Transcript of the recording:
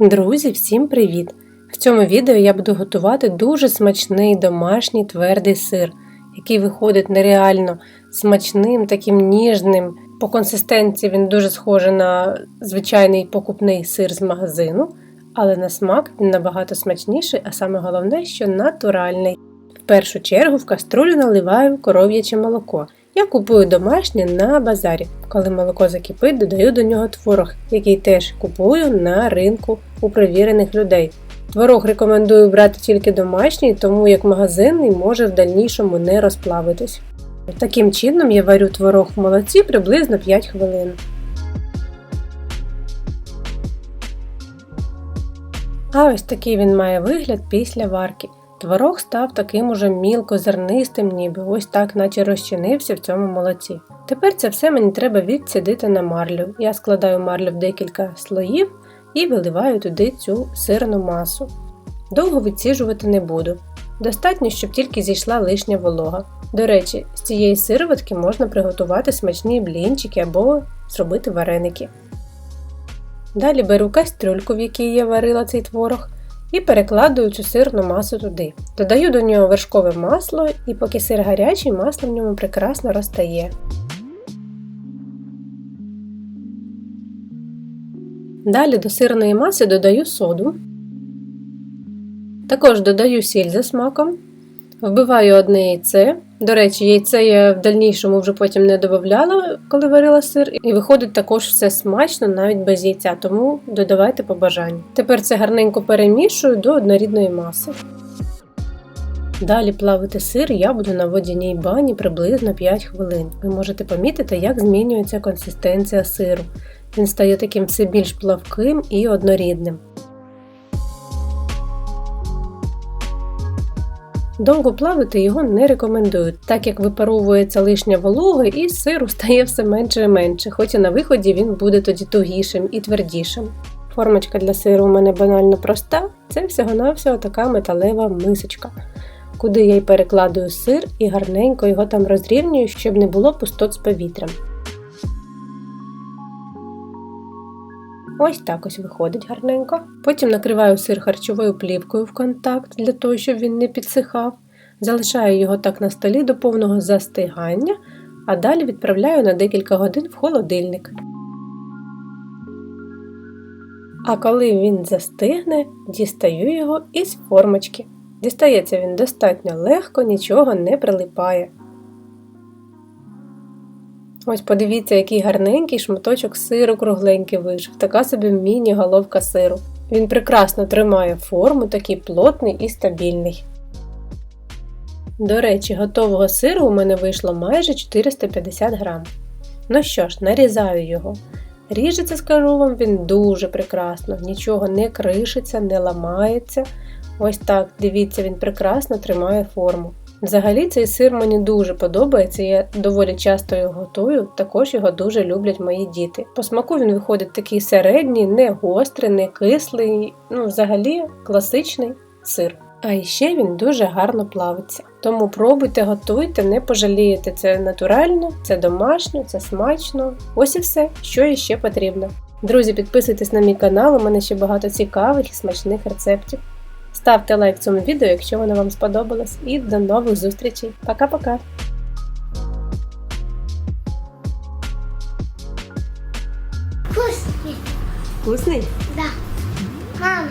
Друзі, всім привіт! В цьому відео я буду готувати дуже смачний домашній твердий сир, який виходить нереально смачним, таким ніжним. По консистенції він дуже схожий на звичайний покупний сир з магазину, але на смак він набагато смачніший, а саме головне, що натуральний. В першу чергу в каструлю наливаю коров'яче молоко. Я купую домашнє на базарі. Коли молоко закипить, додаю до нього творог, який теж купую на ринку у перевірених людей. Творог рекомендую брати тільки домашній, тому як магазинний може в дальнішому не розплавитись. Таким чином я варю творог в молоці приблизно 5 хвилин. А ось такий він має вигляд після варки. Творог став таким уже мілкозернистим, ніби ось так, наче розчинився в цьому молоці. Тепер це все мені треба відсідити на марлю. Я складаю марлю в декілька слоїв і виливаю туди цю сирну масу. Довго відсіжувати не буду. Достатньо, щоб тільки зійшла лишня волога. До речі, з цієї сироватки можна приготувати смачні блінчики або зробити вареники. Далі беру кастрюльку, в якій я варила цей творог, і перекладую цю сирну масу туди. Додаю до нього вершкове масло, і поки сир гарячий, масло в ньому прекрасно розтає. Далі до сирної маси додаю соду. Також додаю сіль за смаком. Вбиваю одне яйце. До речі, яйце я в дальнішому вже потім не додавала, коли варила сир, і виходить також все смачно, навіть без яйця, тому додавайте по бажанню. Тепер це гарненько перемішую до однорідної маси. Далі плавити сир я буду на водяній бані приблизно 5 хвилин. Ви можете помітити, як змінюється консистенція сиру. Він стає таким все більш плавким і однорідним. Довго плавити його не рекомендують, так як випаровується лишня волога і сиру стає все менше і менше, хоч і на виході він буде тоді тугішим і твердішим. Формочка для сиру у мене банально проста, це всього-навсього така металева мисочка, куди я й перекладую сир і гарненько його там розрівнюю, щоб не було пустот з повітрям. Ось так ось виходить гарненько. Потім накриваю сир харчовою плівкою в контакт для того, щоб він не підсихав. Залишаю його так на столі до повного застигання, а далі відправляю на декілька годин в холодильник. А коли він застигне, дістаю його із формочки. Дістається він достатньо легко, нічого не прилипає. Ось подивіться, який гарненький шматочок сиру кругленький вийшов, така собі міні-головка сиру. Він прекрасно тримає форму, такий плотний і стабільний. До речі, готового сиру у мене вийшло майже 450 грам. Ну що ж, нарізаю його. Ріжеться, скажу вам, він дуже прекрасно, нічого не кришиться, не ламається. Ось так, дивіться, він прекрасно тримає форму. Взагалі цей сир мені дуже подобається, я доволі часто його готую, також його дуже люблять мої діти. По смаку він виходить такий середній, не гострий, не кислий, ну взагалі класичний сир. А ще він дуже гарно плавиться. Тому пробуйте, готуйте, не пожалієте. Це натурально, це домашньо, це смачно. Ось і все, що іще потрібно. Друзі, підписуйтесь на мій канал, у мене ще багато цікавих і смачних рецептів. Ставте лайк цьому відео, якщо воно вам сподобалось, і до нових зустрічей. Пока-пока! Вкусный. Вкусний? Да. Мама,